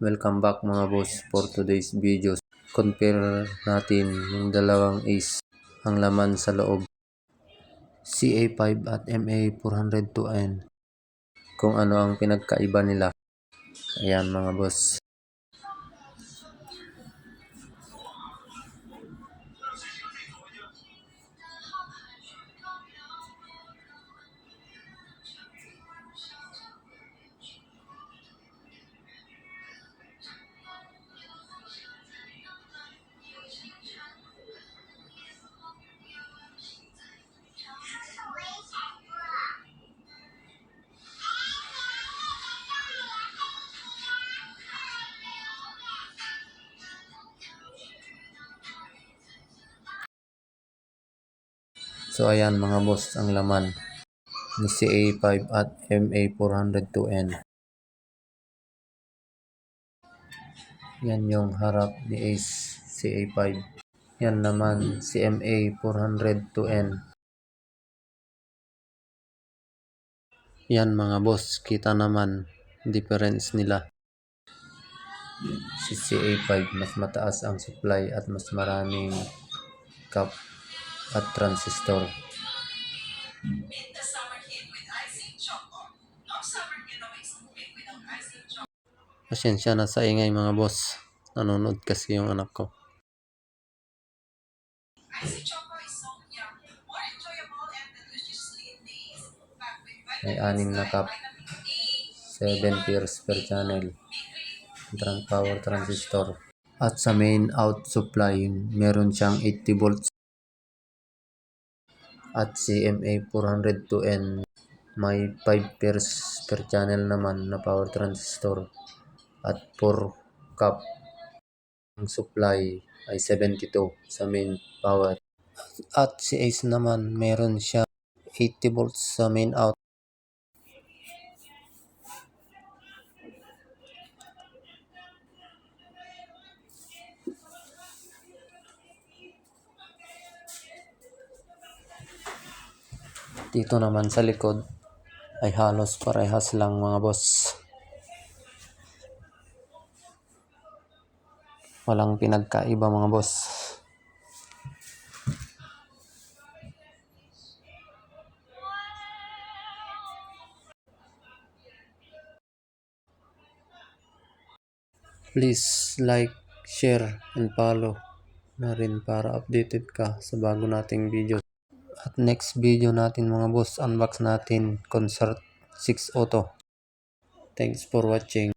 Welcome back mga boss for today's videos. Compare natin yung dalawang ace ang laman sa loob. CA5 at MA402N. Kung ano ang pinagkaiba nila. Ayan mga boss. So ayan mga boss ang laman ni CA5 at MA402N. Yan yung harap ni Ace CA5. Yan naman si MA402N. Yan mga boss, kita naman difference nila. Si CA5 mas mataas ang supply at mas maraming cap at transistor. Pasensya na sa ingay mga boss. Nanonood kasi yung anak ko. May anim na cup. vitamin A, 7 pairs per channel. B3, Trans power transistor. At sa main out supply, meron siyang 80 volts. At CMA 402N may 5 pairs per channel naman na power transistor. At 4 cup ang supply ay 72 sa main power. At si Ace naman meron siya 80 volts sa main out. Dito naman sa likod ay halos parehas lang mga boss. Walang pinagkaiba mga boss. Please like, share, and follow na rin para updated ka sa bago nating video. At next video natin mga boss, unbox natin Concert 6 Auto. Thanks for watching.